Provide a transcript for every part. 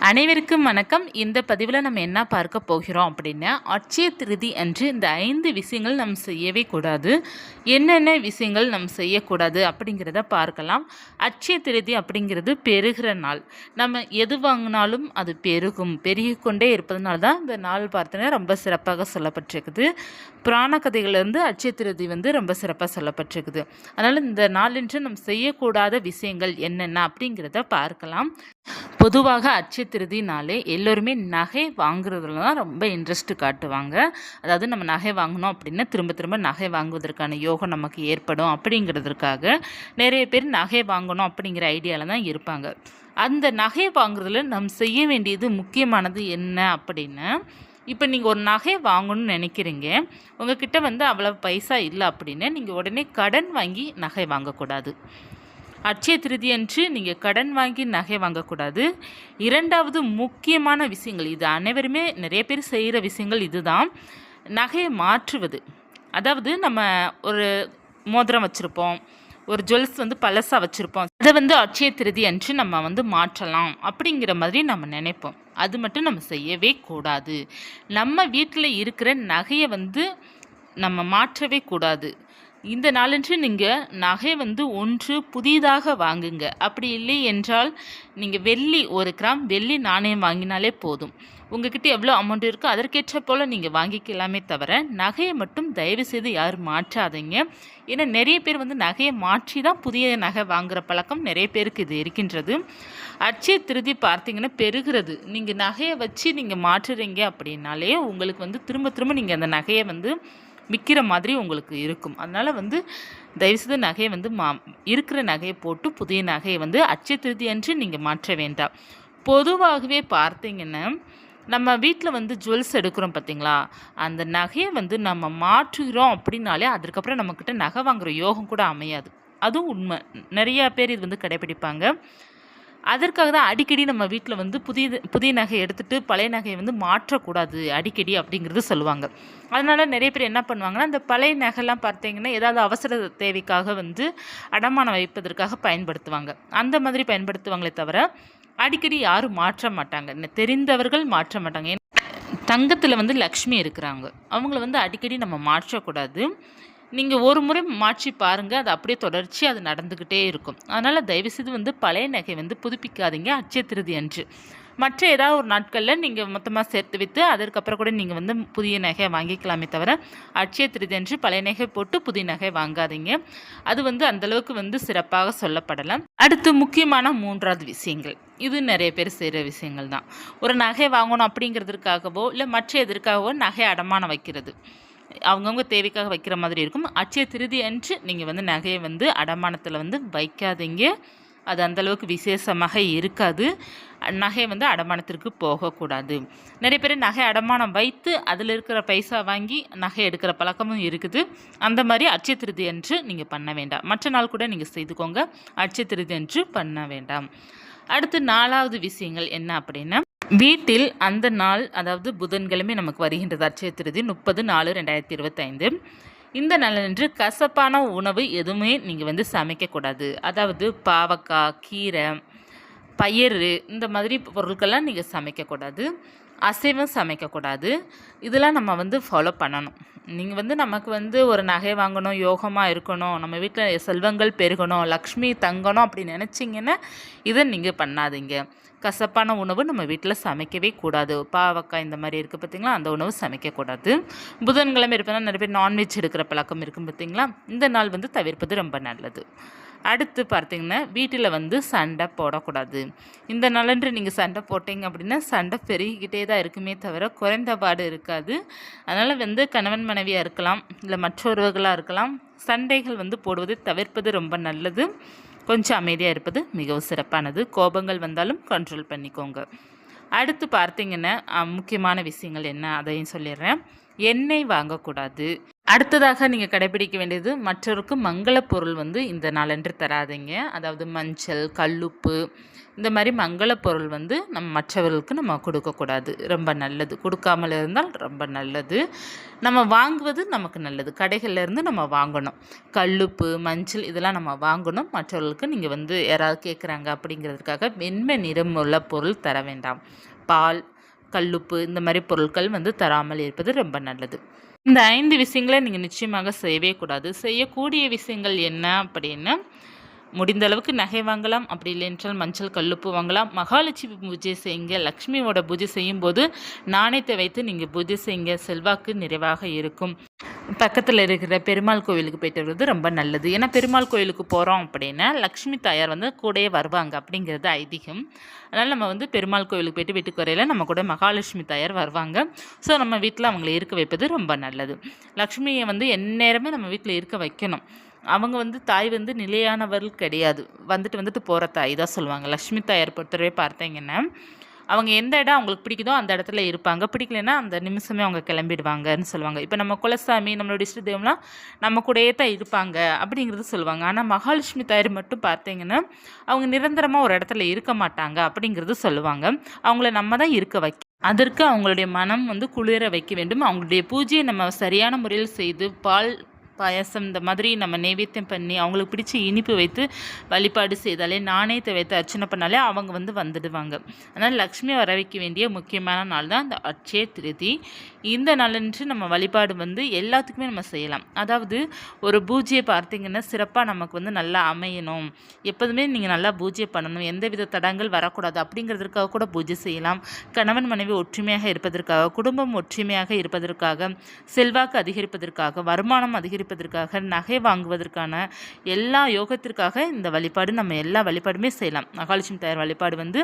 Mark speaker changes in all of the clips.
Speaker 1: அனைவருக்கும் வணக்கம். இந்த பதிவில் நம்ம என்ன பார்க்க போகிறோம் அப்படின்னா அட்சய திருதி அன்று இந்த ஐந்து விஷயங்கள் நம்ம செய்யவே கூடாது. என்னென்ன விஷயங்கள் நம்ம செய்யக்கூடாது அப்படிங்கிறத பார்க்கலாம். அட்சய திருதி அப்படிங்கிறது பெருகிற நாள். நம்ம எது வாங்கினாலும் அது பெருகும். பெருகிக்கொண்டே இருப்பதனால தான் இந்த நாள் பார்த்தோன்னா ரொம்ப சிறப்பாக சொல்லப்பட்டிருக்குது. புராண கதைகளிலிருந்து அட்சய திருதி வந்து ரொம்ப சிறப்பாக சொல்லப்பட்டிருக்குது. அதனால் இந்த நாளன்று நம்ம செய்யக்கூடாத விஷயங்கள் என்னென்ன அப்படிங்கிறத பார்க்கலாம். பொதுவாக அட்சய திருதினாலே எல்லோருமே நகை வாங்குறதுல தான் ரொம்ப இன்ட்ரெஸ்ட் காட்டுவாங்க. அதாவது நம்ம நகை வாங்கினோம் அப்படின்னா திரும்ப திரும்ப நகை வாங்குவதற்கான யோகம் நமக்கு ஏற்படும் அப்படிங்கிறதுக்காக நிறைய பேர் நகை வாங்கணும் அப்படிங்கிற ஐடியாவில் தான் இருப்பாங்க. அந்த நகை வாங்குறதுல நம்ம செய்ய வேண்டியது முக்கியமானது என்ன அப்படின்னா இப்போ நீங்கள் ஒரு நகை வாங்கணும்னு நினைக்கிறீங்க. உங்ககிட்ட வந்து அவ்வளோ பைசா இல்லை அப்படின்னு நீங்கள் உடனே கடன் வாங்கி நகை வாங்கக்கூடாது. அட்சய திருதி அன்று நீங்கள் கடன் வாங்கி நகை வாங்கக்கூடாது. இரண்டாவது முக்கியமான விஷயங்கள் இது அனைவருமே நிறைய பேர் செய்கிற விஷயங்கள் இதுதான். நகையை மாற்றுவது. அதாவது நம்ம ஒரு மோதிரம் வச்சுருப்போம் ஒரு ஜுவல்ஸ் வந்து பழசாக வச்சுருப்போம் அதை வந்து அட்சய திருதி அன்று நம்ம வந்து மாற்றலாம் அப்படிங்கிற மாதிரி நம்ம நினைப்போம். அது மட்டும் நம்ம செய்யவே கூடாது. நம்ம வீட்டில் இருக்கிற நகையை வந்து நம்ம மாற்றவே கூடாது. இந்த நாளன்று நீங்கள் நகை வந்து ஒன்று புதிதாக வாங்குங்க. அப்படி இல்லை என்றால் நீங்கள் வெள்ளி ஒரு கிராம் வெள்ளி நாணயம் வாங்கினாலே போதும். உங்ககிட்ட எவ்வளோ அமௌண்ட் இருக்கோ அதற்கேற்ற போல் நீங்கள் வாங்கிக்கலாமே தவிர நகையை மட்டும் தயவு செய்து யாரும் மாற்றாதீங்க. ஏன்னா நிறைய பேர் வந்து நகையை மாற்றி தான் புதிய நகை வாங்குகிற பழக்கம் நிறைய பேருக்கு இது இருக்கின்றது. அச்சய திருதி பார்த்தீங்கன்னா பெருகிறது. நீங்கள் நகையை வச்சு நீங்கள் மாற்றுறீங்க அப்படின்னாலே உங்களுக்கு வந்து திரும்ப திரும்ப நீங்கள் அந்த நகையை வந்து விற்கிற மாதிரி உங்களுக்கு இருக்கும். அதனால் வந்து தயவுசெய்து நகையை வந்து மா இருக்கிற நகையை போட்டு புதிய நகையை வந்து அச்சய திருதி அன்று நீங்கள் மாற்ற வேண்டாம். பொதுவாகவே பார்த்தீங்கன்னா நம்ம வீட்டில் வந்து ஜுவல்ஸ் எடுக்கிறோம் பார்த்தீங்களா? அந்த நகையை வந்து நம்ம மாற்றுகிறோம் அப்படின்னாலே அதுக்கப்புறம் நம்மக்கிட்ட நகை வாங்குகிற யோகம் கூட அமையாது. அதுவும் உண்மை. நிறையா பேர் இது வந்து கடைப்பிடிப்பாங்க. அதற்காக தான் அடிக்கடி நம்ம வீட்டில் வந்து புதிய புதிய நகை எடுத்துகிட்டு பழைய நகையை வந்து மாற்றக்கூடாது அடிக்கடி அப்படிங்கிறது சொல்லுவாங்க. அதனால் நிறைய பேர் என்ன பண்ணுவாங்கன்னா அந்த பழைய நகைலாம் பார்த்தீங்கன்னா ஏதாவது அவசர தேவைக்காக வந்து அடமானம் வைப்பதற்காக பயன்படுத்துவாங்க. அந்த மாதிரி பயன்படுத்துவாங்களே தவிர அடிக்கடி யாரும் மாற்ற மாட்டாங்க. தெரிந்தவர்கள் மாற்ற மாட்டாங்க. தங்கத்தில் வந்து லக்ஷ்மி இருக்கிறாங்க. அவங்கள வந்து அடிக்கடி நம்ம மாற்றக்கூடாது. நீங்கள் ஒரு முறை மாற்றி பாருங்கள் அது அப்படியே தொடர்ச்சி அது நடந்துக்கிட்டே இருக்கும். அதனால் தயவுசெய்து வந்து பழைய நகை வந்து புதுப்பிக்காதீங்க. அச்சய திருதி அன்று. மற்ற ஏதாவது ஒரு நாட்களில் நீங்கள் மொத்தமாக சேர்த்து வைத்து அதற்கப்புறம் கூட நீங்கள் வந்து புதிய நகை வாங்கிக்கலாமே தவிர அட்சய திருதி அன்று பழைய நகை போட்டு புதிய நகை வாங்காதீங்க. அது வந்து அந்தளவுக்கு வந்து சிறப்பாக சொல்லப்படலாம். அடுத்து முக்கியமான மூன்றாவது விஷயங்கள். இது நிறைய பேர் செய்கிற விஷயங்கள் தான். ஒரு நகை வாங்கணும் அப்படிங்கிறதுக்காகவோ இல்லை மற்ற எதற்காகவோ நகை அடமானம் வைக்கிறது. அவங்கவுங்க தேவைக்காக வைக்கிற மாதிரி இருக்கும். அச்சய திருதி அன்று நீங்கள் வந்து நகையை வந்து அடமானத்தில் வந்து வைக்காதீங்க. அது அந்தளவுக்கு விசேஷமாக இருக்காது. நகை வந்து அடமானத்திற்கு போகக்கூடாது. நிறைய பேர் நகை அடமானம் வைத்து அதில் இருக்கிற பைசா வாங்கி நகை எடுக்கிற பழக்கமும் இருக்குது. அந்த மாதிரி அச்சய திருதி அன்று நீங்கள் பண்ண வேண்டாம். மற்ற நாள் கூட நீங்கள் செய்துக்கோங்க. அச்சய திருதி அன்று பண்ண வேண்டாம். அடுத்து நாலாவது விஷயங்கள் என்ன அப்படின்னா வீட்டில் அந்த நாள் அதாவது புதன்கிழமை நமக்கு வருகின்றது அச்சய திருதி முப்பது நாலு ரெண்டாயிரத்தி இருபத்தைந்து. இந்த நாளன்று கசப்பான உணவு எதுவுமே நீங்கள் வந்து சமைக்கக்கூடாது அதாவது பாவக்காய் கீரை பயிர் இந்த மாதிரி பொருட்கள்லாம் நீங்கள் சமைக்கக்கூடாது அசைவம் சமைக்கக்கூடாது. இதெல்லாம் நம்ம வந்து ஃபாலோ பண்ணணும். நீங்கள் வந்து நமக்கு வந்து ஒரு நகை வாங்கணும் யோகமாக இருக்கணும் நம்ம வீட்டில் செல்வங்கள் பெருகணும் லக்ஷ்மி தங்கணும் அப்படி நினச்சிங்கன்னா இதை நீங்கள் பண்ணாதீங்க. கசப்பான உணவு நம்ம வீட்டில் சமைக்கவே கூடாது. பாவக்காய் இந்த மாதிரி இருக்குது பார்த்திங்களா அந்த உணவு சமைக்கக்கூடாது. புதன்கிழமை இருப்பதுனா நிறைய பேர் நான்வெஜ் எடுக்கிற பழக்கம் இருக்கும் பார்த்திங்களா இந்த நாள் வந்து தவிர்ப்பது ரொம்ப நல்லது. அடுத்து பார்த்திங்கன்னா வீட்டில் வந்து சண்டை போடக்கூடாது. இந்த நலன்று நீங்கள் சண்டை போட்டிங்க அப்படின்னா சண்டை பெருகிக்கிட்டே தான் இருக்குமே தவிர குறைந்த பாடு இருக்காது. அதனால் வந்து கணவன் மனைவியாக இருக்கலாம் இல்லை மற்றொருவர்களாக இருக்கலாம் சண்டைகள் வந்து போடுவதை தவிர்ப்பது ரொம்ப நல்லது. கொஞ்சம் அமைதியாக இருப்பது மிகவும் சிறப்பானது. கோபங்கள் வந்தாலும் கண்ட்ரோல் பண்ணிக்கோங்க. அடுத்து பார்த்தீங்கன்னா முக்கியமான விஷயங்கள் என்ன? அதையும் சொல்லிடுறேன். எண்ணெய் வாங்கக்கூடாது. அடுத்ததாக நீங்கள் கடைபிடிக்க வேண்டியது மற்றவருக்கு மங்கள பொருள் வந்து இந்த நாளன்று தராதீங்க. அதாவது மஞ்சள் கல்லுப்பு இந்த மாதிரி மங்கள பொருள் வந்து நம்ம மற்றவர்களுக்கு நம்ம கொடுக்கக்கூடாது ரொம்ப நல்லது. கொடுக்காமல் இருந்தால் ரொம்ப நல்லது. நம்ம வாங்குவது நமக்கு நல்லது. கடைகள்லேருந்து நம்ம வாங்கணும். கல்லுப்பு மஞ்சள் இதெல்லாம் நம்ம வாங்கணும். மற்றவர்களுக்கு நீங்கள் வந்து யாராவது கேட்குறாங்க அப்படிங்கிறதுக்காக வெண்மை நிறம் உள்ள பொருள் தர வேண்டாம். பால் கல்லுப்பு இந்த மாதிரி பொருட்கள் வந்து தராமல் இருப்பது ரொம்ப நல்லது. இந்த ஐந்து விஷயங்களை நீங்கள் நிச்சயமாக செய்யவே கூடாது. செய்யக்கூடிய விஷயங்கள் என்ன அப்படின்னு முடிந்த அளவுக்கு நகை வாங்கலாம் அப்படி இல்லைன்றால் மஞ்சள் கல்லுப்பு வாங்கலாம். மகாலட்சுமி பூஜை செய்யுங்க. லக்ஷ்மியோட பூஜை செய்யும்போது நாணயத்தை வைத்து நீங்கள் பூஜை செய்யுங்க. செல்வாக்கு நிறைவாக இருக்கும். பக்கத்தில் இருக்கிற பெருமாள் கோவிலுக்கு போயிட்டு வருவது ரொம்ப நல்லது. ஏன்னா பெருமாள் கோவிலுக்கு போகிறோம் அப்படின்னா லக்ஷ்மி தாயார் வந்து கூடயே வருவாங்க அப்படிங்கிறது ஐதீகம். அதனால் நம்ம வந்து பெருமாள் கோவிலுக்கு போயிட்டு வீட்டுக்கு வரையில் நம்ம கூட மகாலட்சுமி தாயார் வருவாங்க. ஸோ நம்ம வீட்டில் அவங்கள இருக்க வைப்பது ரொம்ப நல்லது. லக்ஷ்மியை வந்து எந்நேரமே நம்ம வீட்டில் இருக்க வைக்கணும். அவங்க வந்து தாய் வந்து நிலையானவர்கள் கிடையாது. வந்துட்டு வந்துட்டு போகிற தாய் தான் சொல்லுவாங்க. லக்ஷ்மி தாயார் பொறுத்தவரை பார்த்தீங்கன்னா அவங்க எந்த இடம் அவங்களுக்கு பிடிக்குதோ அந்த இடத்துல இருப்பாங்க. பிடிக்கலன்னா அந்த நிமிஷமே அவங்க கிளம்பிடுவாங்கன்னு சொல்லுவாங்க. இப்போ நம்ம குலசாமி நம்மளோட இஷ்டதேவம்லாம் நம்ம கூடயே தான் இருப்பாங்க அப்படிங்கிறது சொல்லுவாங்க. ஆனால் மகாலட்சுமி தாயார் மட்டும் பார்த்தீங்கன்னா அவங்க நிரந்தரமாக ஒரு இடத்துல இருக்க மாட்டாங்க அப்படிங்கிறது சொல்லுவாங்க. அவங்கள நம்ம தான் இருக்க வைக்க அதற்கு அவங்களுடைய மனம் வந்து குளிர வைக்க வேண்டும். அவங்களுடைய பூஜையை நம்ம சரியான முறையில் செய்து பால் பாயசம் இந்த மாதிரி நம்ம நைவேத்தியம் பண்ணி அவங்களுக்கு பிடிச்ச இனிப்பு வைத்து வழிபாடு செய்தாலே நாணயத்தை வைத்து அர்ச்சனை பண்ணாலே அவங்க வந்து வந்துடுவாங்க. அதனால் லக்ஷ்மி வர வைக்க வேண்டிய முக்கியமான நாள் தான் இந்த அட்சய திருதி. இந்த நாளன்று நம்ம வழிபாடு வந்து எல்லாத்துக்குமே நம்ம செய்யலாம். அதாவது ஒரு பூஜையை பார்த்தீங்கன்னா சிறப்பாக நமக்கு வந்து நல்லா அமையணும். எப்போதுமே நீங்கள் நல்லா பூஜை பண்ணணும். எந்த வித தடங்கள் வரக்கூடாது அப்படிங்கிறதுக்காக கூட பூஜை செய்யலாம். கணவன் மனைவி ஒற்றுமையாக இருப்பதற்காக குடும்பம் ஒற்றுமையாக இருப்பதற்காக செல்வாக்கு அதிகரிப்பதற்காக வருமானம் அதிகரி இருப்பதற்காக நகை வாங்குவதற்கான எல்லா யோகத்திற்காக இந்த வழிபாடு நம்ம எல்லா வழிபாடுமே செய்யலாம். மகாலட்சுமி தயார் வழிபாடு வந்து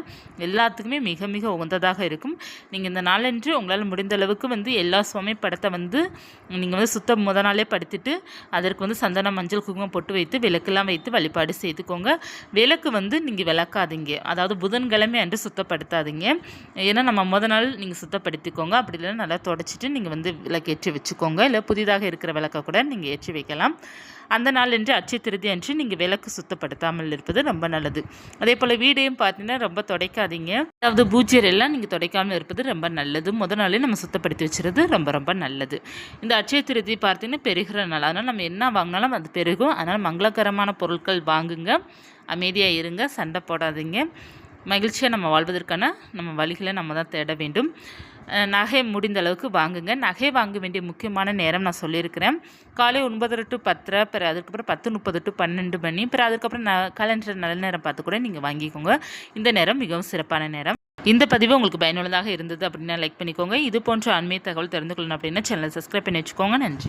Speaker 1: எல்லாத்துக்குமே மிக மிக உகந்ததாக இருக்கும். நீங்கள் இந்த நாளன்று உங்களால் முடிந்த அளவுக்கு வந்து எல்லா சுவாமி படத்தை வந்து நீங்கள் வந்து சுத்தம் முத நாளே படுத்திட்டு அதற்கு வந்து சந்தனம் மஞ்சள் குங்குமம் பொட்டு வைத்து விளக்கெல்லாம் வைத்து வழிபாடு செய்துக்கோங்க. விளக்கு வந்து நீங்கள் விளக்காதீங்க. அதாவது புதன்கிழமை அன்று சுத்தப்படுத்தாதீங்க. ஏன்னா நம்ம முத நாள் நீங்கள் சுத்தப்படுத்திக்கோங்க. அப்படி இல்லைன்னா நல்லா தொடச்சிட்டு நீங்கள் வந்து விளக்கேற்றி வச்சுக்கோங்க. இல்லை புதிதாக இருக்கிற விளக்கை கூட நீங்கள் ஏற்றி வைக்கலாம். அந்த நாள் என்று அச்சை திருதி அன்று நீங்கள் விளக்கு சுத்தப்படுத்தாமல் இருப்பது ரொம்ப நல்லது. அதே போல் வீடையும் பார்த்தீங்கன்னா ரொம்ப துடைக்காதீங்க. அதாவது பூஜ்யர் எல்லாம் நீங்கள் துடைக்காமல் இருப்பது ரொம்ப நல்லது. முதல் நாளே நம்ம சுத்தப்படுத்தி வச்சுருது ரொம்ப ரொம்ப நல்லது. இந்த அச்சய திருதி பார்த்தீங்கன்னா பெருகிற நாள். அதனால் நம்ம என்ன வாங்கினாலும் அது பெருகும். அதனால் மங்களகரமான பொருட்கள் வாங்குங்க. அமைதியாக இருங்க. சண்டை போடாதீங்க. மகிழ்ச்சியாக நம்ம வாழ்வதற்கான நம்ம வழிகளை நம்ம தான் தேட வேண்டும். நகை முடிந்த அளவுக்கு வாங்குங்க. நகை வாங்க வேண்டிய முக்கியமான நேரம் நான் சொல்லியிருக்கிறேன். காலை ஒன்பதரை டு பத்தரை பிற அதுக்கப்புறம் பத்து முப்பது டு பன்னெண்டு மணி பிற அதுக்கப்புறம் ந கலண்டர் நல்ல நேரம் பார்த்து கூட நீங்கள் வாங்கிக்கோங்க. இந்த நேரம் மிகவும் சிறப்பான நேரம். இந்த பதிவு உங்களுக்கு பயனுள்ளதாக இருந்தது அப்படின்னா லைக் பண்ணிக்கோங்க. இது போன்ற ஆன்மீக தகவல் தெரிந்து கொள்ளணும் அப்படின்னா சேனலை சப்ஸ்கிரைப் பண்ணி வச்சுக்கோங்க. நன்றி.